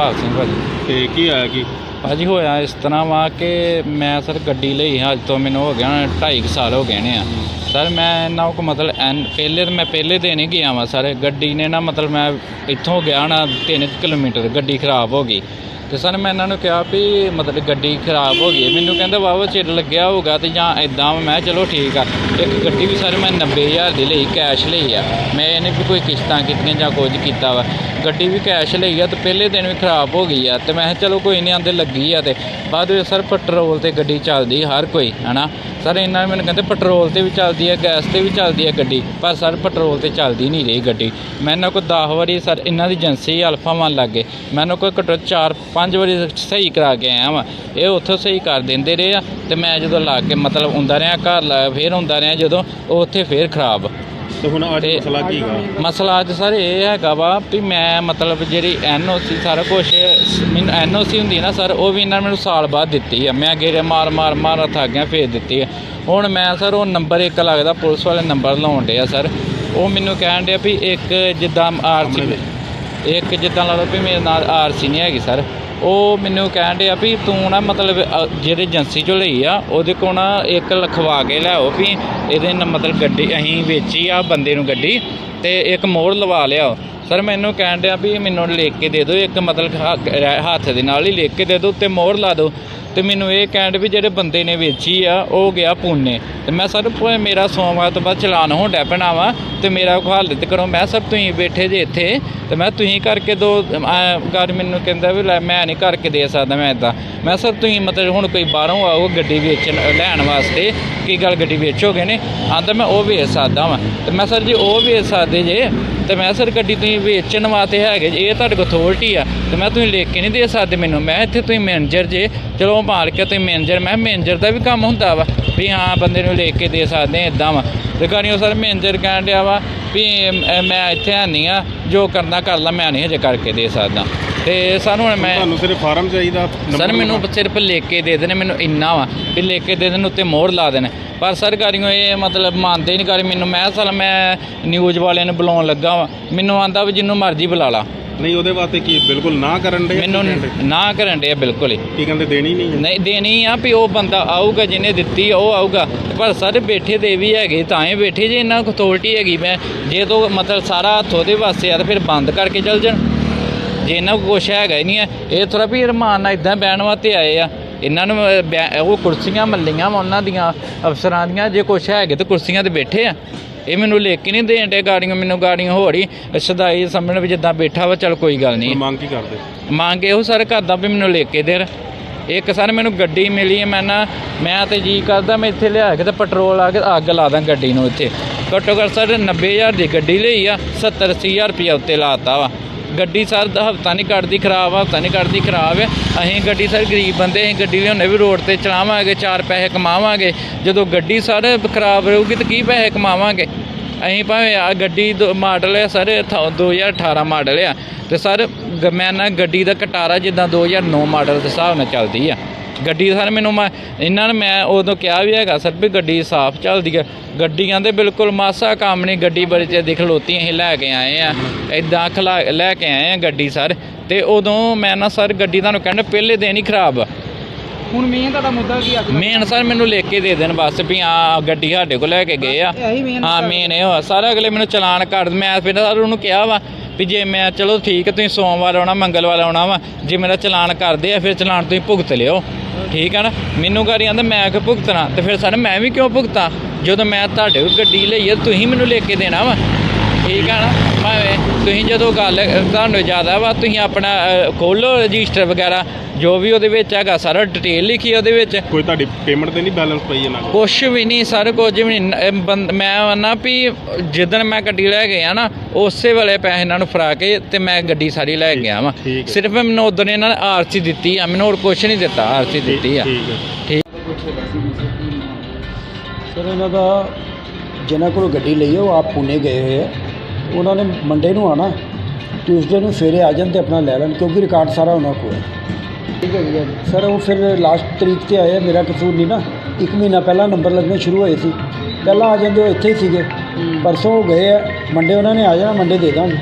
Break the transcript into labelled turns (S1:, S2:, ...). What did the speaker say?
S1: ਭਾਜੀ।
S2: ਤੇ ਕੀ ਆਇਆ ਕੀ?
S1: ਭਾਜੀ ਹੋਇਆ ਇਸ ਤਰ੍ਹਾਂ ਵਾ ਕਿ ਮੈਂ ਸਰ ਗੱਡੀ ਲਈ ਅੱਜ ਤੋਂ ਮੈਨੂੰ ਹੋ ਗਿਆ 2.5 ਸਾਲ ਹੋ ਗਏ ਨੇ ਆ। ਸਰ ਮੈਂ ਇਹਨਾਂ ਕੋ ਮਤਲਬ ਐਨ ਪਹਿਲੇ ਤਾਂ ਮੈਂ ਪਹਿਲੇ ਦਿਨ ਹੀ ਗਿਆ ਵਾਂ ਸਰ। ਗੱਡੀ ਨੇ ਨਾ ਮਤਲਬ ਮੈਂ ਇੱਥੋਂ ਗਿਆ ਨਾ 3 ਕਿਲੋਮੀਟਰ ਗੱਡੀ ਖਰਾਬ ਹੋ ਗਈ। ਤੇ ਸਰ ਮੈਂ ਇਹਨਾਂ ਨੂੰ ਕਿਹਾ ਵੀ ਮਤਲਬ ਗੱਡੀ ਖਰਾਬ ਹੋ ਗਈ ਹੈ। ਮੈਨੂੰ ਕਹਿੰਦਾ ਵਾਵਾ ਚਿਰ ਲੱਗਿਆ ਹੋਊਗਾ ਤੇ ਜਾਂ ਇਦਾਂ ਮੈਂ ਚਲੋ ਠੀਕ ਆ। ਇੱਕ ਗੱਡੀ ਵੀ ਸਰ ਮੈਂ 90000 ਦੀ ਲਈ ਕੈਸ਼ ਲਈ ਆ। ਮੈਂ ਇਹਨੇ ਵੀ ਕੋਈ ਕਿਸ਼ਤਾਂ ਕੀਤੀਆਂ ਜਾਂ ਕੁਝ ਕੀਤਾ ਵਾ। ਗੱਡੀ ਵੀ ਕੈਸ਼ ਲਈ ਆ ਤੇ ਪਹਿਲੇ ਦਿਨ ਵੀ ਖਰਾਬ ਹੋ ਗਈ ਆ। ਤੇ ਮੈਂ ਕਿਹਾ, ਚਲੋ ਕੋਈ ਨਹੀਂ, ਆਂਦੇ ਲੱਗੀ ਆ ਤੇ। ਬਾਅਦ ਵਿੱਚ ਸਰ ਪੈਟਰੋਲ ਤੇ ਗੱਡੀ ਚੱਲਦੀ ਹਰ ਕੋਈ, ਹਨਾ? ਸਰ ਇਹਨਾਂ ਮੈਨੂੰ ਕਹਿੰਦੇ, ਪੈਟਰੋਲ ਤੇ ਵੀ ਚੱਲਦੀ ਹੈ ਗੈਸ ਤੇ ਵੀ ਚੱਲਦੀ ਹੈ ਗੱਡੀ। ਪਰ ਸਰ ਪੈਟਰੋਲ ਤੇ ਚੱਲਦੀ ਨਹੀਂ ਰਹੀ ਗੱਡੀ। ਮੈਂ ਇਹਨਾਂ ਕੋਲ 10 ਵਾਰੀ ਸਰ ਇਹਨਾਂ ਦੀ ਏਜੰਸੀ ਅਲਫਾ ਮਨ ਲੱਗੇ ਮੈਨੂੰ ਕੋਈ ਘੱਟੋ 4 5 ਵਾਰੀ ਸਹੀ ਕਰਾ ਕੇ ਆਇਆ ਵਾਂ। ਇਹ ਉੱਥੋਂ ਸਹੀ ਕਰ ਦਿੰਦੇ ਰਹੇ ਆ ਤੇ ਮੈਂ ਜਦੋਂ ਲਾ ਕੇ ਮਤਲਬ ਹੁੰਦਾ ਰਿਹਾ ਘਰ ਲਾ ਫੇਰ ਹੁੰਦਾ ਰਿਹਾ ਜਦੋਂ ਉਹ ਉੱਥੇ ਫੇਰ ਖਰਾਬ।
S2: ਤੇ ਹੁਣ ਅੱਜ
S1: ਤੇ-
S2: ਮਸਲਾ ਕੀ ਹੈਗਾ
S1: ਮਸਲਾ ਅੱਜ ਸਰ ਇਹ ਹੈਗਾ ਵਾ ਵੀ ਮੈਂ ਮਤਲਬ ਜਿਹੜੀ ਐਨਓਸੀ ਸਾਰਾ ਕੁਝ ਮੈਨੂੰ ਐਨਓਸੀ ਹੁੰਦੀ ਨਾ ਸਰ ਉਹ ਵੀ ਇਹਨਾਂ ਮੈਨੂੰ ਸਾਲ ਬਾਅਦ ਦਿੱਤੀ ਆ। ਮੈਂ ਗੇਰੇ ਮਾਰ ਮਾਰ ਮਾਰ ਥੱਕ ਗਿਆ ਫੇਰ ਦਿੱਤੀ ਆ। ਹੁਣ ਮੈਂ ਸਰ ਉਹ ਨੰਬਰ ਇੱਕ ਲੱਗਦਾ ਪੁਲਿਸ ਵਾਲੇ ਨੰਬਰ ਲਾਉਣ ਡਿਆ ਸਰ। ਉਹ ਮੈਨੂੰ ਕਹਿਣ ਡਿਆ ਵੀ ਇੱਕ ਜਿੱਦਾਂ ਆਰਸੀ ਇੱਕ ਜਿੱਦਾਂ ਲਾ ਲਓ ਵੀ ਮੇਰੇ ਨਾਲ ਆਰਸੀ ਨਹੀਂ ਹੈਗੀ ਸਰ। ਉਹ ਮੈਨੂੰ ਕਹਿਣ ਡਿਆ ਵੀ ਤੂੰ ਨਾ ਮਤਲਬ ਜਿਹੜੇ ਏਜੰਸੀ ਚੋਂ ਲਈ ਆ, ਉਹਦੇ ਕੋਲ ਨਾ ਇੱਕ ਲਿਖਵਾ ਕੇ ਲਿਆਓ ਵੀ ਇਹਦੇ ਨਾਲ ਮਤਲਬ ਗੱਡੀ ਅਸੀਂ ਵੇਚੀ ਆ ਬੰਦੇ ਨੂੰ ਗੱਡੀ ਤੇ ਇੱਕ ਮੋਹਰ ਲਵਾ ਲਿਆਓ। ਸਰ ਮੈਨੂੰ ਕਹਿਣ ਡਿਆ ਵੀ ਮੈਨੂੰ ਲਿਖ ਕੇ ਦੇ ਦਿਓ, ਇੱਕ ਮਤਲਬ ਹ- ਹੱਥ ਦੇ ਨਾਲ ਹੀ ਲਿਖ ਕੇ ਦੇ ਦਿਓ ਤੇ ਮੋਹਰ ਲਾ ਦਿਓ। ਤੇ ਮੈਨੂੰ ਇਹ ਕਹਿਣ ਵੀ ਜਿਹੜੇ ਬੰਦੇ ਨੇ ਵੇਚੀ ਆ ਉਹ ਗਿਆ ਪੂਨੇ। ਤੇ ਮੈਂ ਸਰ ਮੇਰਾ ਸੋਮਵਾਰ ਤੋਂ ਬਾਅਦ ਚਲਾਨ ਹੋਣ ਡੈ ਪੈਣਾ ਵਾ ਤੇ ਮੇਰਾ ਕੋਈ ਕਰੋ। ਮੈਂ ਸਰ ਤੁਸੀਂ ਬੈਠੇ ਜੇ ਇੱਥੇ ਤੇ ਮੈਂ ਤੁਸੀਂ ਕਰਕੇ ਦੋ ਗੱਲ ਮੈਨੂੰ ਕਹਿੰਦਾ ਵੀ ਲੈ ਮੈਂ ਨਹੀਂ ਕਰਕੇ ਦੇ ਸਕਦਾ ਮੈਂ ਇਦਾਂ ਮੈਂ ਸਰ ਤੁਸੀਂ ਮਤਲਬ ਹੁਣ ਕੋਈ ਬਾਹਰੋਂ ਆਓ ਗੱਡੀ ਵੇਚਣ ਲੈਣ ਵਾਸਤੇ ਕੀ ਗੱਲ ਗੱਡੀ ਵੇਚੋਗੇ ਨੇ? ਆਂਦਾ ਮੈਂ ਉਹ ਵੇਚ ਸਕਦਾ ਵਾਂ। ਤੇ ਮੈਂ ਸਰ ਜੀ ਉਹ ਵੇਚ ਸਕਦੇ ਜੇ ਤੇ ਮੈਂ ਸਰ ਗੱਡੀ ਤੁਸੀਂ ਵੇਚਣ ਵਾਸਤੇ ਹੈਗੇ ਜੇ, ਇਹ ਤੁਹਾਡੇ ਕੋਲ ਅਥਾਰਟੀ ਆ। ਤੇ ਮੈਂ ਤੁਸੀਂ ਲਿਖ ਕੇ ਨਹੀਂ ਦੇ ਸਕਦੇ ਮੈਨੂੰ। ਮੈਂ ਇੱਥੇ ਤੁਸੀਂ ਮੈਨੇਜਰ ਜੇ ਚਲੋ ਮਾਰ ਕੇ ਤੁਸੀਂ ਮੈਨੇਜਰ ਮੈਂ ਮੈਨੇਜਰ ਦਾ ਵੀ ਕੰਮ ਹੁੰਦਾ ਵਾ ਵੀ ਹਾਂ ਬੰਦੇ ਨੂੰ ਲਿਖ ਕੇ ਦੇ ਸਕਦੇ ਇਦਾਂ ਵਾ। ਤੇ ਗਾੜੀਓ ਸਰ ਮੈਨੇਜਰ ਕਹਿਣ ਡਿਆ ਵਾ ਵੀ ਮੈਂ ਇੱਥੇ ਨਹੀਂ ਆ ਜੋ ਕਰਨਾ ਕਰ ਲਾ ਮੈਂ ਨਹੀਂ ਹਜੇ ਕਰਕੇ ਦੇ ਸਕਦਾ। ਤੇ ਸਾਨੂੰ ਹੁਣ ਮੈਂ
S2: ਤੁਹਾਨੂੰ ਸਿਰਫ ਫਾਰਮ ਚਾਹੀਦਾ
S1: ਸਰ ਮੈਨੂੰ ਸਿਰਫ ਲਿਖ ਕੇ ਦੇ ਦੇਣ ਮੈਨੂੰ ਇੰਨਾ ਵਾ ਵੀ ਲਿਖ ਕੇ ਦੇ ਦੇਣ ਉੱਤੇ ਮੋਹਰ ਲਾ ਦੇਣ। ਪਰ ਸਰ ਗਾੜੀਓ ਇਹ ਮਤਲਬ ਮੰਨਦੇ ਨਹੀਂ ਗਾੜੀ ਮੈਨੂੰ ਮੈਂ ਸਾਲ ਮੈਂ ਨਿਊਜ਼ ਵਾਲਿਆਂ ਨੂੰ ਬੁਲਾਉਣ ਲੱਗਾ ਵਾ। ਮੈਨੂੰ ਆਂਦਾ ਵੀ ਜਿੰਨੂੰ ਮਰਜ਼ੀ ਬੁਲਾ ਲਾ।
S2: ਨਹੀਂ ਉਹਦੇ ਵਾਸਤੇ ਕੀ ਬਿਲਕੁਲ ਨਾ ਕਰਨ ਦੇ
S1: ਮੈਨੂੰ ਨਾ ਕਰਨ ਦੇ ਬਿਲਕੁਲ ਹੀ।
S2: ਕੀ ਕਹਿੰਦੇ ਦੇਣੀ ਨਹੀਂ ਹੈ
S1: ਨਹੀਂ ਦੇਣੀ ਆ ਵੀ ਉਹ ਬੰਦਾ ਆਊਗਾ ਜਿਹਨੇ ਦਿੱਤੀ ਉਹ ਆਊਗਾ। ਪਰ ਸਾਰੇ ਬੈਠੇ ਦੇ ਵੀ ਹੈਗੇ ਤਾਂ ਹੀ ਬੈਠੇ ਜੇ ਇਹਨਾਂ ਕੋਲ ਅਥਾਰਟੀ ਹੈਗੀ। ਮੈਂ ਜੇ ਤੋਂ ਮਤਲਬ ਸਾਰਾ ਹੱਥ ਉਹਦੇ ਵਾਸਤੇ ਆ ਤਾਂ ਫਿਰ ਬੰਦ ਕਰਕੇ ਚੱਲ ਜਾਣ। ਜੇ ਇਹਨਾਂ ਕੋਲ ਕੁਛ ਹੈਗਾ ਹੀ ਨਹੀਂ ਹੈ ਇਹ ਥੋੜਾ ਵੀ ਰਮਾਨ ਨਾਲ ਇਦਾਂ ਬਹਿਣ ਵਾਸਤੇ ਆਏ ਆ। ਇਹਨਾਂ ਨੂੰ ਉਹ ਕੁਰਸੀਆਂ ਮੱਲੀਆਂ ਉਹਨਾਂ ਦੀਆਂ ਅਫਸਰਾਂ ਦੀਆਂ ਜੇ ਕੁਛ ਹੈਗੇ ਤਾਂ ਕੁਰਸੀਆਂ ਤੇ ਬੈਠੇ ਆ। ਇਹ ਮੈਨੂੰ ਲਿਖ ਕੇ ਨਹੀਂ ਦੇਣ ਦੇ ਗਾੜੀਆਂ ਮੈਨੂੰ ਗਾੜੀਆਂ ਹੀ ਸਦਾਈ ਸਮਝਣ ਵੀ ਜਿੱਦਾਂ ਬੈਠਾ ਵਾ ਚਲ ਕੋਈ ਗੱਲ ਨਹੀਂ।
S2: ਮੰਗ ਕੀ ਕਰਦੇ?
S1: ਮੰਗ ਇਹੋ ਸਰ ਕਰਦਾ ਵੀ ਮੈਨੂੰ ਲਿਖ ਕੇ ਦੇਣ। ਇੱਕ ਸਰ ਮੈਨੂੰ ਗੱਡੀ ਮਿਲੀ ਹੈ ਮੈਂ ਨਾ ਮੈਂ ਤੇ ਜੀ ਕਰਦਾ ਮੈਂ ਇੱਥੇ ਲਿਆ ਕੇ ਤੇ ਪੈਟਰੋਲ ਆ ਕੇ ਅੱਗ ਲਾ ਦਾਂ ਗੱਡੀ ਨੂੰ ਇੱਥੇ। ਘੱਟੋ ਘੱਟ ਸਰ 90000 ਦੀ ਗੱਡੀ ਲਈ ਆ 70 80000 ਰੁਪਇਆ ਉੱਤੇ ਲਾਤਾ ਵਾ। ਗੱਡੀ ਸਰ ਹਫਤਾ ਨਹੀਂ ਕੱਢਦੀ, ਖਰਾਬ ਆ ਹਫਤਾ ਨਹੀਂ ਕੱਢਦੀ, ਖਰਾਬ ਹੈ। ਅਸੀਂ ਗੱਡੀ ਸਰ ਗਰੀਬ ਬੰਦੇ, ਅਸੀਂ ਗੱਡੀ ਲਿਆਉਂਦੇ ਵੀ ਰੋਡ ਤੇ ਚਲਾਵਾਂਗੇ, ਚਾਰ ਪੈਸੇ ਕਮਾਵਾਂਗੇ। ਜਦੋਂ ਗੱਡੀ ਸਰ ਖਰਾਬ ਰਹੂਗੀ ਤਾਂ ਕੀ ਪੈਸੇ ਕਮਾਵਾਂਗੇ? ਅਸੀਂ ਭਾਵੇਂ ਆ ਗੱਡੀ ਦੋ- ਮਾਡਲ ਹੈ ਸਰ 2018 ਮਾਡਲ ਆ। ਤੇ ਸਰ, ਗ- ਮੈਂ ਨਾ ਗੱਡੀ ਦਾ ਕਟਾਰਾ ਜਿੱਦਾਂ 2009 ਮਾਡਲ ਦੇ ਹਿਸਾਬ ਨਾਲ ਚੱਲਦੀ ਆ। ਗੱਡੀ ਸਰ ਮੈਨੂੰ ਮੈਂ, ਇਹਨਾਂ ਨੇ ਮੈਂ ਉਦੋਂ ਕਿਹਾ ਵੀ ਹੈਗਾ ਸਰ ਵੀ ਗੱਡੀ ਸਾਫ਼ ਚੱਲਦੀ ਆ। ਗੱਡੀਆਂ ਦੇ ਬਿਲਕੁਲ ਮਾਸਾ ਕੰਮ ਨਹੀਂ ਗੱਡੀ ਬੜੇ ਚਿਰ ਦੀ ਖਲੋਤੀ ਅਸੀਂ ਲੈ ਕੇ ਆਏ ਆ। ਇਦਾਂ ਖਲਾ, ਲੈ ਕੇ ਆਏ ਆ ਗੱਡੀ ਸਰ। ਤੇ ਉਦੋਂ ਮੈਂ ਨਾ ਸਰ ਗੱਡੀ ਤੁਹਾਨੂੰ ਕਹਿੰਦਾ ਪਹਿਲੇ ਦਿਨ ਹੀ ਖਰਾਬ
S3: ਹੁਣ ਮੇਨ ਤੁਹਾਡਾ ਮੁੱਦਾ ਕੀ ਅੱਜ
S1: ਮੇਨ ਸਰ ਮੈਨੂੰ ਲਿਖ ਕੇ ਦੇ ਦੇਣ ਬਸ ਵੀ ਆ ਗੱਡੀ ਸਾਡੇ ਕੋਲ ਲੈ ਕੇ ਗਏ ਆ।
S3: ਇਹੀ
S1: ਹਾਂ ਮੇਨ ਇਹ ਹੋਇਆ ਸਾਰਾ ਅਗਲੇ ਮੈਨੂੰ ਚਲਾਨ ਕਰ ਮੈਂ ਫਿਰ ਸਰ ਉਹਨੂੰ ਕਿਹਾ ਵਾ ਵੀ ਜੇ ਮੈਂ ਚਲੋ ਠੀਕ ਹੈ ਤੁਸੀਂ ਸੋਮਵਾਰ ਆਉਣਾ ਮੰਗਲਵਾਰ ਆਉਣਾ ਵਾ ਜੇ ਮੇਰਾ ਚਲਾਨ ਕਰਦੇ ਆ ਫਿਰ ਚਲਾਨ ਤੁਸੀਂ ਭੁਗਤ ਲਿਓ। ਠੀਕ ਹੈ ਨਾ? ਮੈਨੂੰ ਕਰੀ ਜਾਂਦਾ ਮੈਂ ਕਿ ਭੁਗਤਣਾ? ਤੇ ਫਿਰ ਸਰ ਮੈਂ ਵੀ ਕਿਉਂ ਭੁਗਤਾਂ? ਜਦੋਂ ਮੈਂ ਤੁਹਾਡੇ ਕੋਲ ਗੱਡੀ ਲਈ ਆ ਤੁਸੀਂ ਮੈਨੂੰ ਲਿਖ ਕੇ ਦੇਣਾ ਵਾ। ਠੀਕ ਹੈ ਨਾ? ਭਾਵੇਂ ਤੁਸੀਂ ਜਦੋਂ ਗੱਲ ਤੁਹਾਨੂੰ ਜ਼ਿਆਦਾ ਵਾ ਤੁਸੀਂ ਆਪਣਾ ਖੋਲੋ ਰਜਿਸਟਰ ਵਗੈਰਾ ਜੋ ਵੀ ਉਹਦੇ ਵਿੱਚ ਹੈਗਾ ਸਾਰਾ ਡਿਟੇਲ ਲਿਖੀ ਉਹਦੇ ਵਿੱਚ।
S2: ਕੋਈ ਤੁਹਾਡੀ ਪੇਮੈਂਟ ਤੇ ਨਹੀਂ ਬੈਲੈਂਸ ਪਈ ਇਹਨਾਂ ਕੋਲ?
S1: ਕੁਛ ਵੀ ਨਹੀਂ ਸਰ ਕੁਝ ਵੀ ਨਹੀਂ। ਬੰਦ- ਮੈਂ ਨਾ ਵੀ ਜਿੱਦਣ ਮੈਂ ਗੱਡੀ ਲੈ ਗਿਆ ਨਾ ਉਸੇ ਵੇਲੇ ਪੈਸੇ ਇਹਨਾਂ ਨੂੰ ਫੜਾ ਕੇ ਤੇ ਮੈਂ ਗੱਡੀ ਸਾਰੀ ਲੈ ਗਿਆ ਵਾਂ
S2: ਠੀਕ ਹੈ।
S1: ਸਿਰਫ ਮੈਨੂੰ ਉਦੋਂ ਇਹਨਾਂ ਨੇ ਆਰਸੀ ਦਿੱਤੀ ਆ ਮੈਨੂੰ ਹੋਰ ਕੁਛ ਨਹੀਂ ਦਿੱਤਾ ਆਰਸੀ ਦਿੱਤੀ ਆ।
S2: ਠੀਕ ਹੈ।
S1: ਠੀਕ।
S4: ਸਰ ਇਹਨਾਂ ਦਾ ਜਿਨ੍ਹਾਂ ਕੋਲ ਗੱਡੀ ਲਈ ਹੈ ਉਹ ਆਪ ਪੁਣੇ ਗਏ ਹੋਏ ਆ। ਉਹਨਾਂ ਨੇ ਮੰਡੇ ਨੂੰ ਆਣਾ ਟਿਊਸਡੇ ਨੂੰ ਸਵੇਰੇ ਆ ਜਾਣ ਤੇ ਆਪਣਾ ਲੈ ਲੈਣ ਕਿਉਂਕਿ ਰਿਕਾਰਡ ਸਾਰਾ ਉਹਨਾਂ ਕੋਲ ਹੈ। ਠੀਕ ਹੈ ਜੀ ਸਰ ਉਹ ਫਿਰ ਲਾਸਟ ਤਰੀਕ ਤੇ ਆਏ ਆ, ਮੇਰਾ ਕਸੂਰ ਨਹੀਂ ਨਾ। ਇੱਕ ਮਹੀਨਾ ਪਹਿਲਾਂ ਨੰਬਰ ਲੱਗਣੇ ਸ਼ੁਰੂ ਹੋਏ ਸੀ। ਪਹਿਲਾਂ ਆ ਜਾਂਦੇ ਉਹ ਇੱਥੇ ਹੀ ਸੀਗੇ। ਪਰਸੋਂ ਗਏ ਆ ਮੰਡੇ ਉਹਨਾਂ ਨੇ ਆ ਜਾਣਾ ਮੰਡੇ ਦੇ ਦਾਂਗੇ।